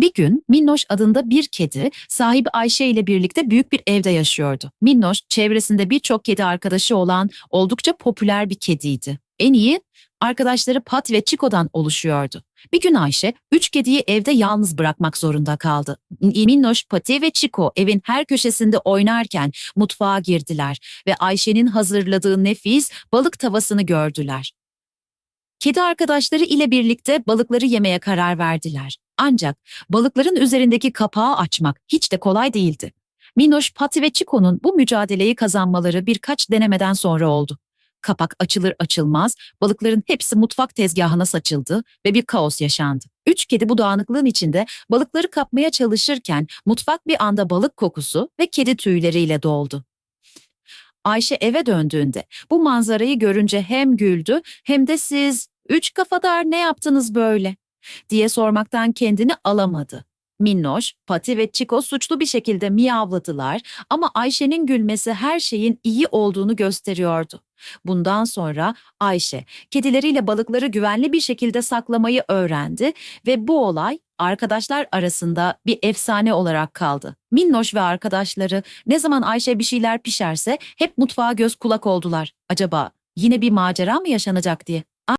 Bir gün Minnoş adında bir kedi sahibi Ayşe ile birlikte büyük bir evde yaşıyordu. Minnoş çevresinde birçok kedi arkadaşı olan oldukça popüler bir kediydi. En iyi arkadaşları Pat ve Chico'dan oluşuyordu. Bir gün Ayşe üç kediyi evde yalnız bırakmak zorunda kaldı. Minnoş, Pati ve Chico evin her köşesinde oynarken mutfağa girdiler ve Ayşe'nin hazırladığı nefis balık tavasını gördüler. Kedi arkadaşları ile birlikte balıkları yemeye karar verdiler. Ancak balıkların üzerindeki kapağı açmak hiç de kolay değildi. Minoş, Pati ve Chico'nun bu mücadeleyi kazanmaları birkaç denemeden sonra oldu. Kapak açılır açılmaz balıkların hepsi mutfak tezgahına saçıldı ve bir kaos yaşandı. Üç kedi bu dağınıklığın içinde balıkları kapmaya çalışırken mutfak bir anda balık kokusu ve kedi tüyleriyle doldu. Ayşe eve döndüğünde bu manzarayı görünce hem güldü hem de siz üç kafadar ne yaptınız böyle diye sormaktan kendini alamadı. Minnoş, Pati ve Chico suçlu bir şekilde miyavladılar ama Ayşe'nin gülmesi her şeyin iyi olduğunu gösteriyordu. Bundan sonra Ayşe kedileriyle balıkları güvenli bir şekilde saklamayı öğrendi ve bu olay arkadaşlar arasında bir efsane olarak kaldı. Minnoş ve arkadaşları ne zaman Ayşe bir şeyler pişerse hep mutfağa göz kulak oldular. Acaba yine bir macera mı yaşanacak diye.